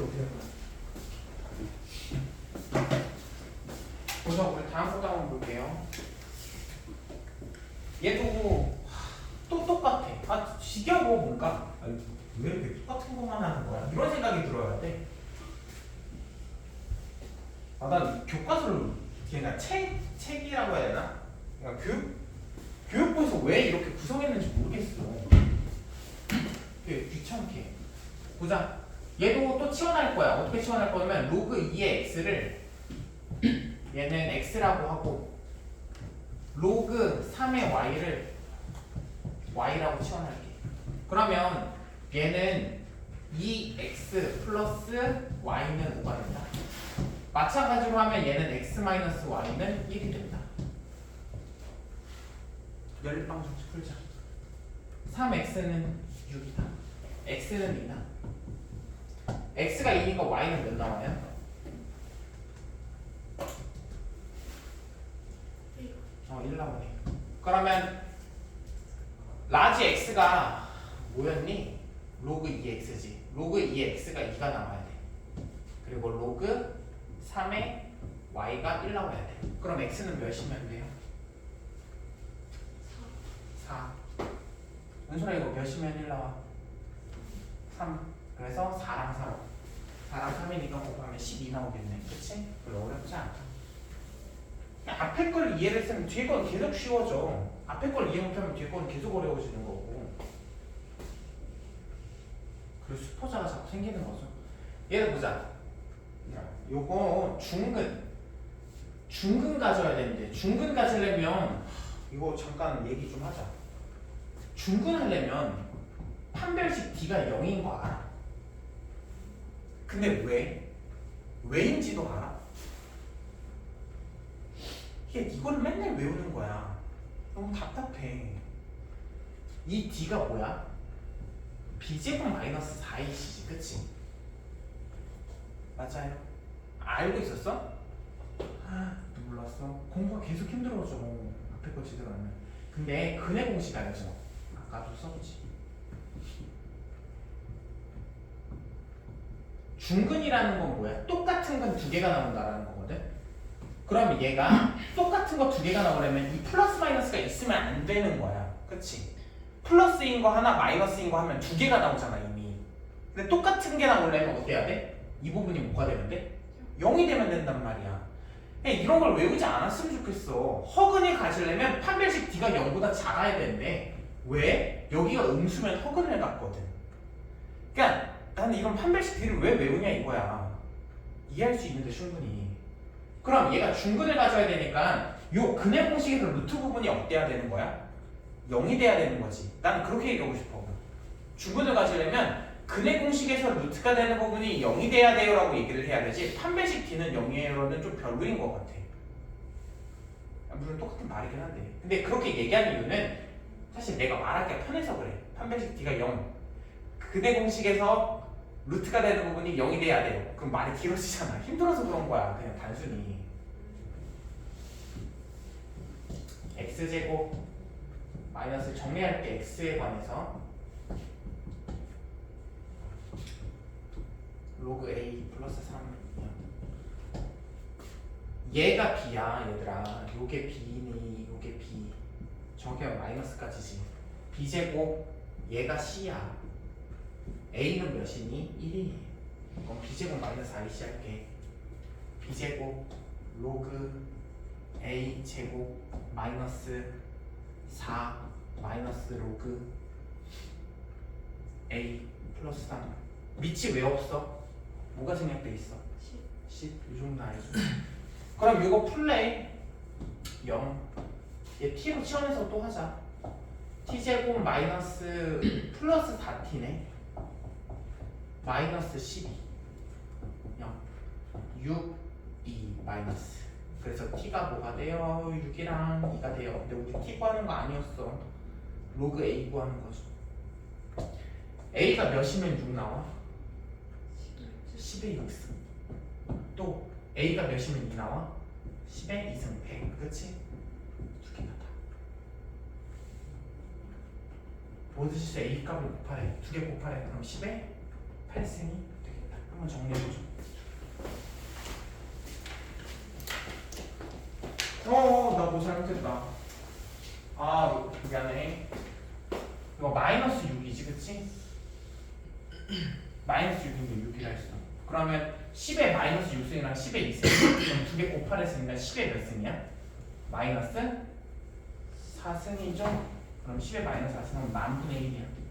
할 거야? 보자 우리 다음 거도 한번 볼게요. 얘도 또 똑같아. 아 지겨워 뭔가. 아니, 왜 이렇게 똑같은 것만 하는 거야? 이런 생각이 들어야 돼. 아, 난 교과서를 그냥 책 책이라고 해야 되나? 그냥 교육 교육부에서 왜 이렇게 구성했는지 모르겠어. 귀찮게. 보자. 얘도 또 치환할 거야. 어떻게 치환할 거냐면 로그 2의 x를 얘는 x라고 하고 로그 3의 y를 y라고 치환할게. 그러면 얘는 2x 플러스 y는 5가 된다. 마찬가지로 하면 얘는 x 마이너스 y는 1이 된다. 열방 정식 풀자. 3x는 6이다. x는 2다. X가 2니까 y는 몇 나와요? 어, 1 나오네. 그러면 라지 x가 뭐였니? 로그 2x지. 로그 2x가 2가 나와야 돼. 그리고 로그 3의 y가 1 나와야 돼. 그럼 x는 몇이면 돼요? 4. 은솔아 이거 몇이면 1 나와? 3. 그래서 4랑 3. 4랑 3이니까 곱하면 12 나오겠네. 그치? 별로 어렵지 않다. 그냥 앞에 걸 이해를 했으면 뒤에 건 계속 쉬워져. 앞에 걸 이해 못하면 뒤에 건 계속 어려워지는 거고. 그리고 수포자가 자꾸 생기는 거죠. 얘를 보자. 요거 중근. 중근 가져야 되는데 중근 가지려면 이거 잠깐 얘기 좀 하자. 중근 하려면 판별식 D가 0인 거 알아? 근데 왜? 왜인지도 알아? 이게 이거를 맨날 외우는 거야. 너무 답답해. 이 D가 뭐야? B제곱 마이너스 4이시지, 그치? 맞아요. 알고 있었어? 아, 몰랐어. 공부가 계속 힘들어져. 앞에 거 제대로 안 해. 근데 근해 공식 알죠? 아까도 썼지. 중근이라는 건 뭐야? 똑같은 건 두 개가 나온다라는 거거든. 그럼 얘가 똑같은 거 두 개가 나오려면 이 플러스 마이너스가 있으면 안 되는 거야. 그치? 플러스인 거 하나, 마이너스인 거 하면 두 개가 나오잖아, 이미. 근데 똑같은 게 나오려면 어떻게 해야 돼? 이 부분이 뭐가 돼? 0이 되면 된단 말이야. 이런 걸 외우지 않았으면 좋겠어. 허근이 가지려면 판별식 D가 0보다 작아야 되는데 왜? 여기가 음수면 허근을 갖거든. 그러니까 나는 이런 판별식 D를 왜 외우냐 이거야. 이해할 수 있는데 충분히. 그럼 얘가 중근을 가져야 되니까 요 근해 공식에서 루트 부분이 어때야 되는 거야? 0이 돼야 되는 거지. 나는 그렇게 얘기하고 싶어. 중근을 가지려면 근해 공식에서 루트가 되는 부분이 0이 돼야 돼요 라고 얘기를 해야 되지 판별식 D는 0이에요는 좀 별로인 것 같아. 물론 똑같은 말이긴 한데. 근데 그렇게 얘기하는 이유는 사실 내가 말하기가 편해서 그래. 판별식 D가 0. 근해 공식에서 루트가 되는 부분이 0이 돼야 돼요. 그럼 말이 길어지잖아. 힘들어서 그런 거야. 그냥 단순히. x제곱 마이너스 정리할 때 x에 관해서 로그 a 플러스 3이야. 얘가 b야 얘들아. 요게 b니 요게 b. 정확하게 마이너스까지지. b제곱 얘가 c야. A는 몇이니? 1이니. 그럼 b제곱 마이너스 ic 할게. b제곱 로그 a 제곱 마이너스 4 마이너스 로그 a 플러스 3 밑이 왜 없어? 뭐가 생략돼 있어? 10. 이 정도 알죠? 그럼 이거 풀래 0. 얘 t로 치환해서 또 하자. t제곱 마이너스 플러스 4t네. 마이너스 12. 0. 6, 2 마이너스. 그래서 t가 뭐가 돼요? 6이랑 2가 돼요. 근데 우리 t 구하는 거 아니었어. 로그 a 구하는 거죠. a가 몇이면 6 나와? 10의 6승. 또 a가 몇이면 2 나와? 10의 2승 100. 그치? 두 개가 다. 수 a 값을 곱하래. 두 개 곱하래. 그럼 10의 8승이 되겠다. 한번 정리해보죠. 어, 나뭐 잘못했다. 아, 미안해. 이거 마이너스 6이지, 그치? 마이너스 6인데 6이라 했어. 그러면 10의 마이너스 6승이랑 10의 2승. 그럼 두개 곱하랬으니까 10의 몇 승이야? 마이너스 4승이죠? 그럼 10의 마이너스 4승은 만분의 1이야.